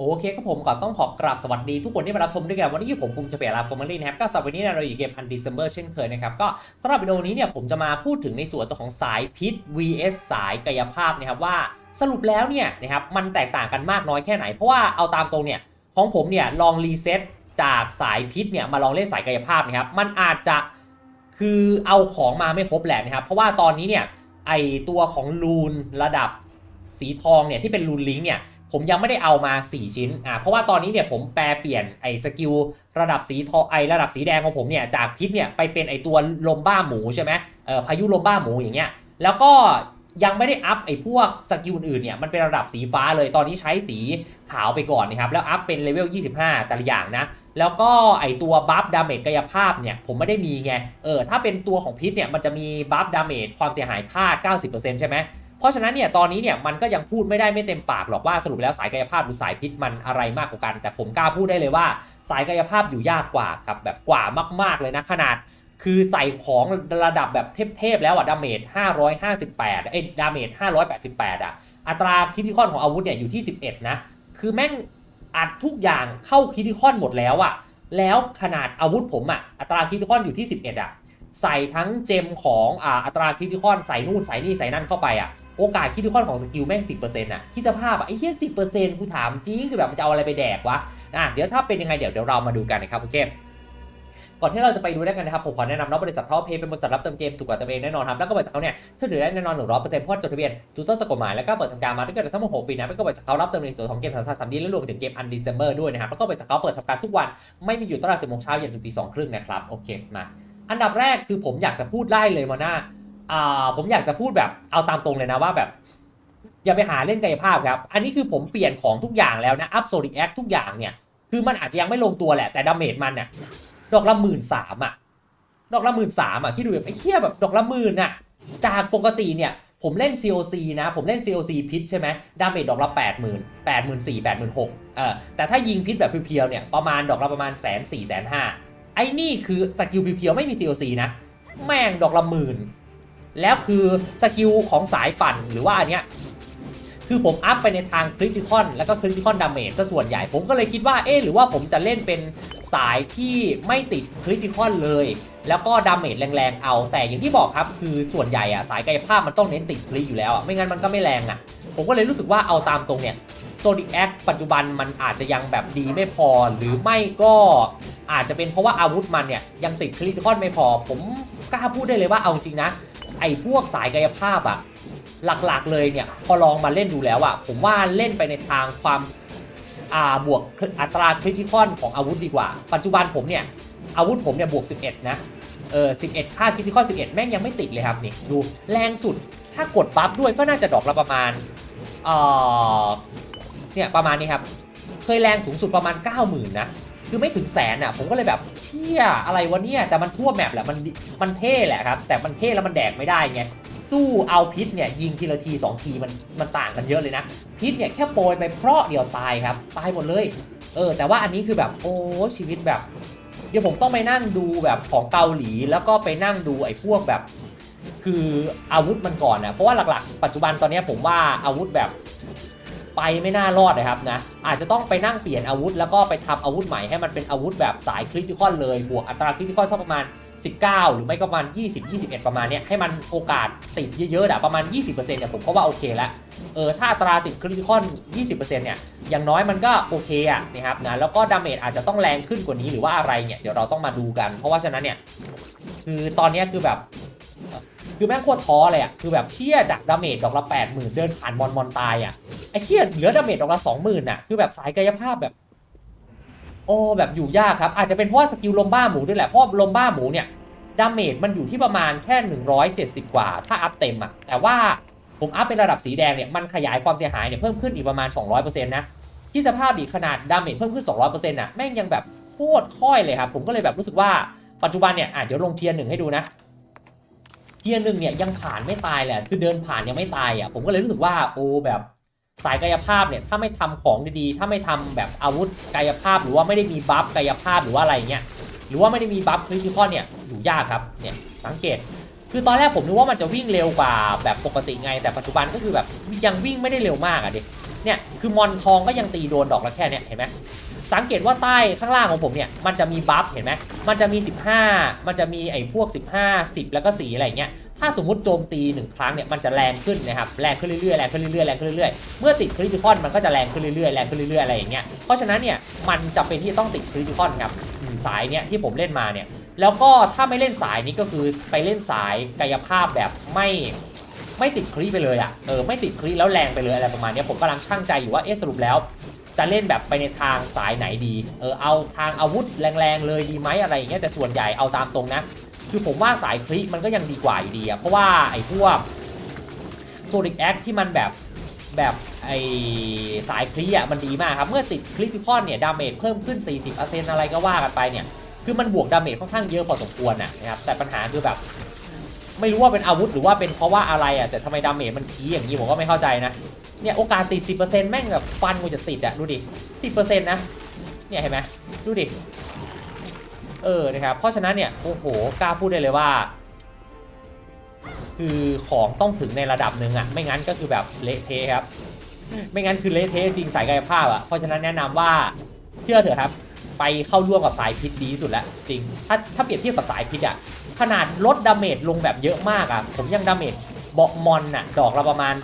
โอเคครับผมก่อนต้องขอกราบสวัสดีทุกคนที่มารับชมด้วยกันวันนี้ผมภูมิเปลี่ยลาฟอร์มารีนะครับก็สำหรับวันนี้เนี่ยเราอยู่เกมพันดิสเซมเบอร์เช่นเคยนะครับก็สำหรับวิดีโอนี้เนี่ยผมจะมาพูดถึงในส่วนตัวของสายพิษ vs สายกายภาพนะครับว่าสรุปแล้วเนี่ยนะครับมันแตกต่างกันมากน้อยแค่ไหน เพราะว่าเอาตามตรงเนี่ยของผมเนี่ยลองรีเซ็ตจากสายพิษเนี่ยมาลองเล่นสายกายภาพนะครับมันอาจจะคือเอาของมาไม่ครบแหละนะครับเพราะว่าตอนนี้เนี่ยไอตัวของลูนระดับสีทองเนี่ยที่เป็นลูนลิงเนี่ย ผมยังไม่ได้เอามา 4 ชิ้นอ่าเพราะว่าตอนนี้เนี่ยผมแปลเปลี่ยนไอ้สกิลระดับสีทอไอระดับสีแดงของผมเนี่ยจากพิษเนี่ยไปเป็นไอ้ตัวลมบ้าหมูใช่ไหมเออพายุลมบ้าหมูอย่างเงี้ยแล้วก็ยังไม่ได้อัพไอ้พวกสกิลอื่นเนี่ยมันเป็นระดับสีฟ้าเลยตอนนี้ใช้สีขาวไปก่อนนะครับแล้วอัพเป็นเลเวล 25 แต่ละอย่างนะ แล้วก็ไอตัวบัฟดาเมจกายภาพเนี่ยผมไม่ได้มีไงเออถ้าเป็นตัวของพิษเนี่ยมันจะมีบัฟดาเมจความเสียหายคา90%ใช่ไหม เพราะฉะนั้นเนี่ยตอนนี้เนี่ยมันก็ยังพูดไม่ได้ไม่เต็มปากหรอกว่าสรุปแล้วสายกายภาพหรือสายพิษมันอะไรมากกว่ากัน แต่ผมกล้าพูดได้เลยว่า สายกายภาพอยู่ยากกว่าครับแบบกว่ามาก ๆเลยนะขนาด คือใส่ของระดับแบบเทพๆแล้วอะดาเมจ558เอ้ยดาเมจ588อะอัตราคิติคอนของอาวุธเนี่ยอยู่ที่ 11 นะ คือแม่งอัดทุกอย่างเข้าคิติคอนหมดแล้วอะแล้วขนาดอาวุธผมอะอัตราคิติคอนอยู่ที่ 11อะใส่ทั้งเจมของอ่าอัตราคิติคอนใส่นู่นใส่นี่ใส่นั่นเข้าไปอะ โอกาสคิติคอของสกิลแม่ง10%อร์เซ็นต์อะคิดสภาพอะไอ้เหี้ย10%กูถามจริงคือแบบมันจะเอาอะไรไปแดกวะอะเดี๋ยวถ้าเป็นยังไงเดี๋ยวเดี๋ยวเรามาดูกันนะครับโอเคก่อนที่เราจะไปดูด้วกันนะครับ ผมขอแนะนำน้องบริษัทเพราะเพย์เป็นบริษัทรับเติมเกมถูกกว่าตัวเองแน่นอนครับ แล้วก็บริษัทเขาเนี่ยเชื่อถือได้แน่นอนหนึ่งร้อยเปอร์เซ็นต์เพราะจดทะเบียนถูกต้องตามกฎหมายแล้วก็เปิดทำการมาด้วยกันทั้งหมดหกปีนะแล้วก็บริษัทเขารับเติมในส่วนของเกมสามสามดีและรวมถึงเกมอันดิสเซมเบอร์ด้วยนะครับแล้วก็บริษัทเขาเปิดทำการทุกวันไม่มีหยุดตั้งแต่สิบโมงเช้าเยันถึงตีสองครึ่งนะครับโอเคมาอันดับแรกคือผมอยากจะพูดได้เลยมาหน้า ผมอยากจะพูดแบบเอาตามตรงเลยนะว่าแบบ อย่าไปหาเล่นกายภาพครับ อันนี้คือผมเปลี่ยนของทุกอย่างแล้วนะอัพโซดิแอคทุกอย่างเนี่ย คือมันอาจจะยังไม่ลงตัวแหละ แต่ดาเมจมันเนี่ยดอกละหมื่นสามอะ ดอกละหมื่นสามอะคิดดูแบบไอ้เหี้ยแบบดอกละหมื่นอะ จากปกติเนี่ย ผมเล่น COC นะ ผมเล่น COC พิษใช่ไหมดาเมจดอกละแปดหมื่นแปดหมื่นสี่แปดหมื่นหกเออแต่ถ้ายิงพิษแบบเพียวๆเนี่ยประมาณดอกละประมาณแสนสี่แสนห้าไอ้นี่คือสกิลเพียวๆไม่มี COC นะ แม่งดอกละหมื่น แล้วคือสกิลของสายปั่นหรือว่าอันเนี้ยคือผมอัพไปในทางคริติคอนแล้วก็คริติคอนดาเมจซะส่วนใหญ่ผมก็เลยคิดว่าเอ๊หรือว่าผมจะเล่นเป็นสายที่ไม่ติดคริติคอนเลย แล้วก็ดาเมจแรงๆเอา แต่อย่างที่บอกครับคือส่วนใหญ่อะสายกายภาพมันต้องเน้นติดคริอยู่แล้วอะไม่งั้นมันก็ไม่แรงอะผมก็เลยรู้สึกว่าเอาตามตรงเนี่ยโซดิแอคปัจจุบันมันอาจจะยังแบบดีไม่พอหรือไม่ก็อาจจะเป็นเพราะว่าอาวุธมันเนี่ยยังติดคริติคอนไม่พอ ผมกล้าพูดได้เลยว่าเอาจริงนะ ไอ้พวกสายกายภาพอะหลักๆเลยเนี่ยพอลองมาเล่นดูแล้วอะผมว่าเล่นไปในทางความอ่าบวกอัตราคริติคอนของอาวุธดีกว่า ปัจจุบันผมเนี่ยอาวุธผมเนี่ยบวก 11 นะเออ11 ค่าคริติคอน11 แม่งยังไม่ติดเลยครับนี่ดูแรงสุดถ้ากดบัฟด้วยก็น่าจะดอกละประมาณเออเนี่ยประมาณนี้ครับ เคยแรงสูงสุดประมาณ 90,000 นะ คือไม่ถึงแสนอะผมก็เลยแบบเชี่ยอะไรวะเนี่ยแต่มันทั่วแมปแหละมันมันเท่แหละครับแต่มันเท่แล้วมันแดกไม่ได้ไงสู้เอาพิษเนี่ยยิงทีละทีสองทีมันมันต่างกันเยอะเลยนะ พิษเนี่ยแค่โปรยไปเพราะเดียวตายครับตายหมดเลย เออ แต่ว่าอันนี้คือแบบโอ้ชีวิตแบบ เดี๋ยวผมต้องไปนั่งดูแบบของเกาหลี แล้วก็ไปนั่งดูไอ้พวกแบบ คืออาวุธมันก่อนนะเพราะว่าหลักๆ ปัจจุบันตอนนี้ผมว่าอาวุธแบบ ไปไม่น่ารอดนะครับนะอาจจะต้องไปนั่งเปลี่ยนอาวุธ แล้วก็ไปทำอาวุธใหม่ให้มันเป็นอาวุธแบบสายคริติคอนเลยบวกอัตราคริติคอนสักประมาณ 19 หรือไม่ก็ประมาณ 20 21 ประมาณเนี้ยให้มันโอกาสติดเยอะๆอะประมาณ 20%เนี่ยผมก็ว่าโอเคแล้วเออถ้าอัตราติดคริติคอน 20%เนี่ยอย่างน้อยมันก็โอเคอะนะครับนะแล้วก็ดาเมจอาจจะต้องแรงขึ้นกว่านี้หรือว่าอะไรเนี่ยเดี๋ยวเราต้องมาดูกัน เพราะว่าฉะนั้นเนี่ยคือตอนเนี้ยคือแบบคือแม่งโคตรท้อเลยอะคือแบบเชี่ยจากดาเมจดอกละแปดหมื่นเดินผ่านมอนมอนตายอะ ไอ้เชี่ยเหลือดาเมจดอกละสองหมื่นอะคือแบบสายกายภาพแบบ โอ้แบบอยู่ยากครับ อาจจะเป็นเพราะว่าสกิลลมบ้าหมูด้วยแหละ เพราะลมบ้าหมูเนี่ยดาเมจมันอยู่ที่ประมาณแค่ 170 กว่า ถ้าอัพเต็มอะ แต่ว่าผมอัพเป็นระดับสีแดงเนี่ย มันขยายความเสียหายเนี่ยเพิ่มขึ้นอีกประมาณ 200%นะ ที่สภาพดีขนาดดาเมจเพิ่มขึ้น 200%น่ะ แม่งยังแบบโคตรค่อยเลยครับ ผมก็เลยแบบรู้สึกว่าปัจจุบันเนี่ยอะเดี๋ยวลงเทียร์หนึ่งให้ดูนะ เทียร์หนึ่งเนี่ยยังผ่านไม่ตายแหละ คือเดินผ่านยังไม่ตายอะ ผมก็เลยรู้สึกว่าโอ้แบบ สายกายภาพเนี่ยถ้าไม่ทำของดีๆ ถ้าไม่ทำแบบอาวุธกายภาพ หรือว่าไม่ได้มีบัฟกายภาพหรือว่าอะไรเงี้ยหรือว่าไม่ได้มีบัฟคริติคอนเนี่ยอยู่ยากครับเนี่ยสังเกต คือตอนแรกผมนึกว่ามันจะวิ่งเร็วกว่าแบบปกติไง แต่ปัจจุบันก็คือแบบยังวิ่งไม่ได้เร็วมากอะดิเนี่ยคือมอนทองก็ยังตีโดนดอกละแค่เนี่ยเห็นไหมสังเกตว่าใต้ข้างล่างของผมเนี่ยมันจะมีบัฟเห็นไหมมันจะมี 15 มันจะมีไอ้พวก 15 10 แล้วก็สีอะไรเงี้ย ถ้าสมมติโจมตีหนึ่งครั้งเนี่ยมันจะแรงขึ้นนะครับแรงขึ้นเรื่อยๆแรงขึ้นเรื่อยๆแรงขึ้นเรื่อยๆเมื่อติดคริติคอนมันก็จะแรงขึ้นเรื่อยๆแรงขึ้นเรื่อยๆอะไรอย่างเงี้ยเพราะฉะนั้นเนี่ยมันจะเป็นที่ต้องติดคริติคอนครับสายเนี่ยที่ผมเล่นมาเนี่ยแล้วก็ถ้าไม่เล่นสายนี้ก็คือไปเล่นสายกายภาพแบบไม่ไม่ติดคลีไปเลยอะ่ะเออไม่ติดคลีแล้วแรงไปเลยอะไรประมาณเนี้ยผมกำลังช่างใจอยู่ว่าเอ๊ะสรุปแล้ว จะเล่นแบบไปในทางสายไหนดีเออเอาทางอาวุธแรงๆเลยดีไหมอะไรอย่างเงี้ยแต่ส่วนใหญ่เอาตามตรงนะ คือผมว่าสายคลีมันก็ยังดีกว่าอยู่ดีอะเพราะว่าไอ้พวกโซนิกแอคที่มันแบบแบบไอ้สายคลีอะมันดีมากครับ เมื่อติดคริติคอนเนี่ยดาเมจเพิ่มขึ้น 40%อะไรก็ว่ากันไปเนี่ย คือมันบวกดาเมจค่อนข้างเยอะพอสมควรนะนะครับ แต่ปัญหาคือแบบ ไม่รู้ว่าเป็นอาวุธหรือว่าเป็นเพราะว่าอะไรอะ แต่ทำไมดาเมจมันทีอย่างนี้ผมก็ไม่เข้าใจนะ เนี่ยโอกาสติด 10%แม่งแบบฟันกูจะติดอะดูดิ 10%นะ เนี่ยเห็นไหมดูดิ เออนะครับเพราะฉะนั้นเนี่ยโอ้โหกล้าพูดได้เลยว่า คือของต้องถึงในระดับหนึ่งอะไม่งั้นก็คือแบบเละเทะครับ ไม่งั้นคือเละเทะจริงสายกายภาพอะเพราะฉะนั้นแนะนำว่าเชื่อเถอะครับ ไปเข้าร่วมกับสายพิษดีสุดแล้วจริง ถ้าถ้าเปรียบเทียบกับสายพิษอะขนาดลดดาเมจลงแบบเยอะมากอะผมยังดาเมจเบาะมอนอะดอกละประมาณ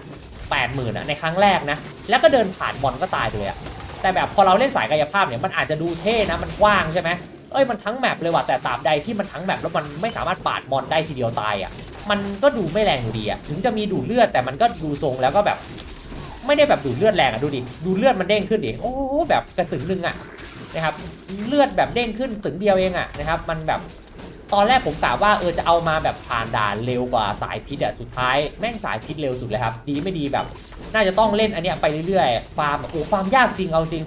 80,000อะในครั้งแรกนะ แล้วก็เดินผ่านมอนก็ตายเลยอะแต่แบบพอเราเล่นสายกายภาพเนี่ยมันอาจจะดูเท่นะมันกว้างใช่ไหม เอ้ยมันทั้งแมปเลยว่ะแต่ตราบใดที่มันทั้งแมปแล้วมันไม่สามารถปาดมอนได้ทีเดียวตายอะมันก็ดูไม่แรงอยู่ดีอะถึงจะมีดูดเลือดแต่มันก็ดูทรงแล้วก็แบบ ไม่ได้แบบดูดเลือดแรงอะดูดิดูเลือดมันเด้งขึ้นดิโอ้แบบกระตึงหนึงอะนะครับเลือดแบบเด้งขึ้นถึงเดียวเองอะนะครับมันแบบตอนแรกผมกะว่าเออจะเอามาแบบผ่านด่านเร็วกว่าสายพิษอะสุดท้ายแม่งสายพิษเร็วสุดเลยครับดีไม่ดีแบบ น่าจะต้องเล่นอันเนี้ยไปเรื่อยๆฟาร์มโอ้ฟาร์มยากจริงเอาจริง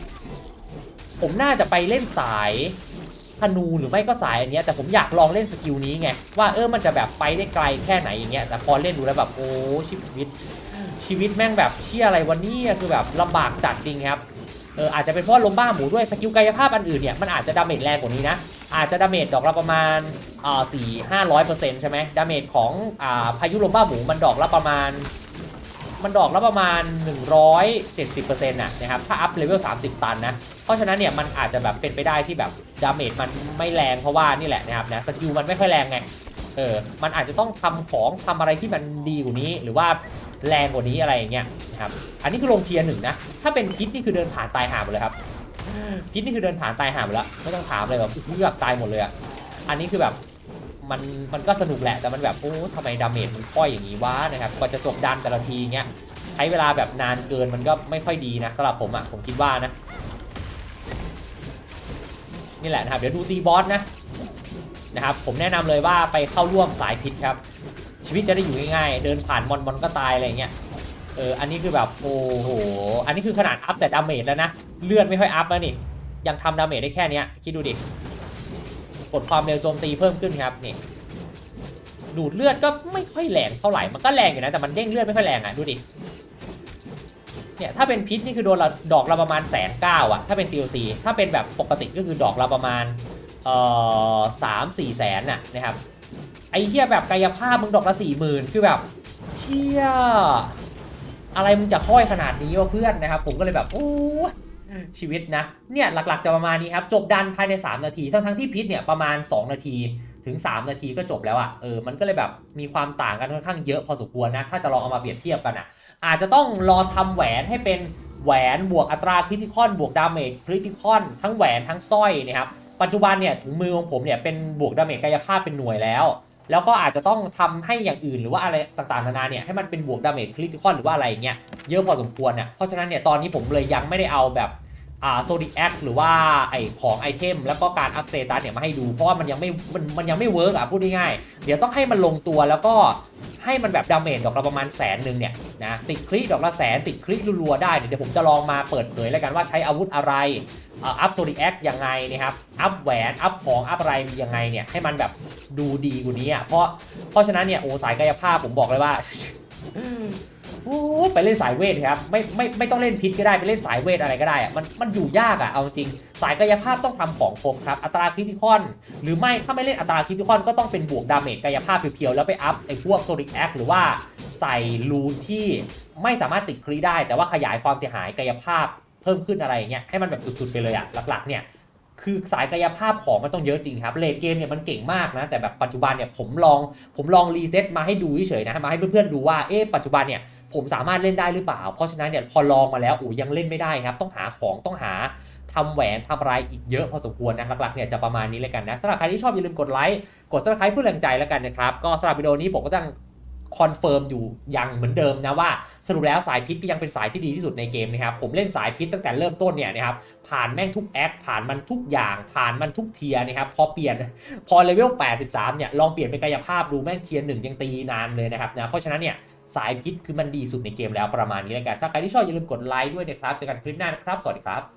ผมน่าจะไปเล่นสาย ธนูหรือไม่ก็สายอันเนี้ยแต่ผมอยากลองเล่นสกิลนี้ไงว่าเออมันจะแบบไปได้ไกลแค่ไหนอย่างเงี้ยแต่พอเล่นดูแล้วแบบโอ้ชีวิต ชีวิตแม่งแบบเชี่ยอะไรวันนี้คือแบบลำบากจัดจริงครับเอออาจจะเป็นเพราะลมบ้าหมูด้วยสกิลกายภาพอันอื่นเนี่ยมันอาจจะดาเมจแรงกว่านี้นะอาจจะดาเมจดอกละประมาณอ่าสี่ห้าร้อยเปอร์เซ็นต์ใช่ไหมดาเมจของอ่าพายุลมบ้าหมูมันดอกละประมาณ มันดอกและประมาณ 170%น่ะนะครับถ้าอัพเลเวล30 ตันนะ เพราะฉะนั้นเนี่ยมันอาจจะแบบเป็นไปได้ที่แบบดาเมจมันไม่แรงเพราะว่านี่แหละนะครับนะสกิลมันไม่ค่อยแรงไงเออมันอาจจะต้องทำของทำอะไรที่มันดีกว่านี้ หรือว่าแรงกว่านี้อะไรอย่างเงี้ยนะครับอันนี้คือลงเทียร์หนึ่งนะถ้าเป็นพิษนี่คือเดินผ่านตายหาหมดเลยครับพิษนี่คือเดินผ่านตายหาหมดแล้วไม่ต้องถามเลยแบบเลือกตายหมดเลยอะอันนี้คือแบบ มันมันก็สนุกแหละแต่มันแบบโอ้ทำไมดาเมจมันค่อยอย่างนี้วะนะครับกว่าจะจบดันแต่ละทีเงี้ยใช้เวลาแบบนานเกินมันก็ไม่ค่อยดีนะสำหรับผมอะ่ะผมคิดว่านะนี่แหละนะครับเดี๋ยวดูตีบอสนะนะครับผมแนะนำเลยว่าไปเข้าร่วมสายพิษครับ ชีวิตจะได้อยู่ง่ายๆเดินผ่านมอนมอนก็ตายอะไรเงี้ยเอออันนี้คือแบบโอ้โหอันนี้คือขนาดอัพแต่ดาเมจแล้วนะเลือดไม่ค่อยอัพแล้วนี่ยังทำดาเมจได้แค่เนี้ยคิดดูดิ กดความเร็วโจมตีเพิ่มขึ้นครับนี่ดูดเลือดก็ไม่ค่อยแรงเท่าไหร่ มันก็แรงอยู่นะแต่มันเด้งเลือดไม่ค่อยแรงอะดูดิ เนี่ยถ้าเป็นพิษนี่คือโดนดอกละประมาณแสนเก้าอะถ้าเป็น CLC ถ้าเป็นแบบปกติก็คือดอกละประมาณเอ่อสามสี่แสนน่ะนะครับ ไอ้เหี้ยแบบกายภาพมึงดอกละสี่หมื่นคือแบบเชี่ยอะไรมึงจะค่อยขนาดนี้วะเพื่อนนะครับ ผมก็เลยแบบโอ้ ชีวิตนะเนี่ยหลักๆจะประมาณนี้ครับ จบดันภายใน 3 นาที ทั้งๆที่พิษเนี่ยประมาณ 2 นาทีถึง 3 นาทีก็จบแล้วอะ่ะเออมันก็เลยแบบมีความต่างกันค่อนข้างเยอะพอสมควรนะ ถ้าจะลองเอามาเปรียบเทียบกันอะ่ะ อาจจะต้องรอทำแหวนให้เป็นแหวนบวกอัตราคริติคอนบวกดาเมจคริติคอนทั้งแหวนทั้งสร้อยนะครับปัจจุบันเนี่ยถุงมือของผมเนี่ยเป็นบวกดาเมจกายภาพเป็นหน่วยแล้ว แล้วก็อาจจะต้องทำให้อย่างอื่นหรือว่าอะไรต่างๆนานาเนี่ยให้มันเป็นบวกดาเมจคริติคอนหรือว่าอะไรเงี้ยเยอะพอสมควรเนี่ยเพราะฉะนั้นเนี่ยตอนนี้ผมเลยยังไม่ได้เอาแบบ อ่าโซดิแอคหรือว่าไอของไอเทมแล้วก็การอัพสเตตัสเนี่ยมาให้ดู เพราะว่ามันยังไม่มันมันยังไม่เวิร์กอะพูดง่ายๆเดี๋ยวต้องให้มันลงตัวแล้วก็ให้มันแบบดาเมจดอกละประมาณแสนหนึ่งเนี่ยนะติดคลิดอกละแสนติดคลิรัวๆได้ เดี๋ยวผมจะลองมาเปิดเผยแล้วกันว่าใช้อาวุธอะไรอัพโซดิแอคยังไงนะครับอัพแหวนอัพของอัพอะไรยังไงเนี่ยให้มันแบบดูดีกว่านี้อะเพราะเพราะฉะนั้นเนี่ยโอสายกายภาพผมบอกเลยว่า โอ้ไปเล่นสายเวทครับไม่ไม่ไม่ต้องเล่นพิษก็ได้ไปเล่นสายเวทอะไรก็ได้อะมันมันอยู่ยากอะเอาจริง สายกายภาพต้องทำของครบครับอัตราคริติคอน หรือไม่ถ้าไม่เล่นอัตราคริติคอนก็ต้องเป็นบวกดาเมจกายภาพเพียวๆแล้วไปอัพไอ้พวกโซลิกแอคหรือว่าใส่รูนที่ไม่สามารถติดครีได้ แต่ว่าขยายความเสียหายกายภาพเพิ่มขึ้นอะไรเงี้ยให้มันแบบสุดๆไปเลยอะหลักๆเนี่ยคือสายกายภาพของมันต้องเยอะจริงครับเลดเกมเนี่ยมันเก่งมากนะ แต่แบบปัจจุบันเนี่ยผมลองผมลองรีเซ็ตมาให้ดูเฉยๆนะมาให้เพื่อนๆดูว่าเอ๊ะปัจจุบันเนี่ย ผมสามารถเล่นได้หรือเปล่า เพราะฉะนั้นเนี่ยพอลองมาแล้วอูยังเล่นไม่ได้ครับ ต้องหาของต้องหาทำแหวนทำอะไรอีกเยอะพอสมควรนะหลักๆเนี่ยจะประมาณนี้เลยกันนะสำหรับใครที่ชอบอย่าลืมกดไลค์กดซับสไครป์เพื่อแรงใจแล้วกันนะครับก็สำหรับวิดีโอนี้ผมก็ต้องคอนเฟิร์มอยู่ยังเหมือนเดิมนะว่าสรุปแล้วสายพิษก็ยังเป็นสายที่ดีที่สุดในเกมนะครับผมเล่นสายพิษตั้งแต่เริ่มต้นเนี่ยนะครับผ่านแม่งทุกแอคผ่านมันทุกอย่าง ผ่านมันทุกเทียนะครับพอเปลี่ยนพอเลเวล 83 เนี่ยลองเปลี่ยนเป็นกายภาพดูแม่งเทียร์หนึ่งยังตีนานเลยนะครับนะเพราะฉะนั้นเนี่ย สายพิษคือมันดีสุดในเกมแล้วประมาณนี้แล้วกันถ้าใครที่ชอบอย่าลืมกดไลค์ด้วยนะครับเจอกันคลิปหน้านะครับ สวัสดีครับ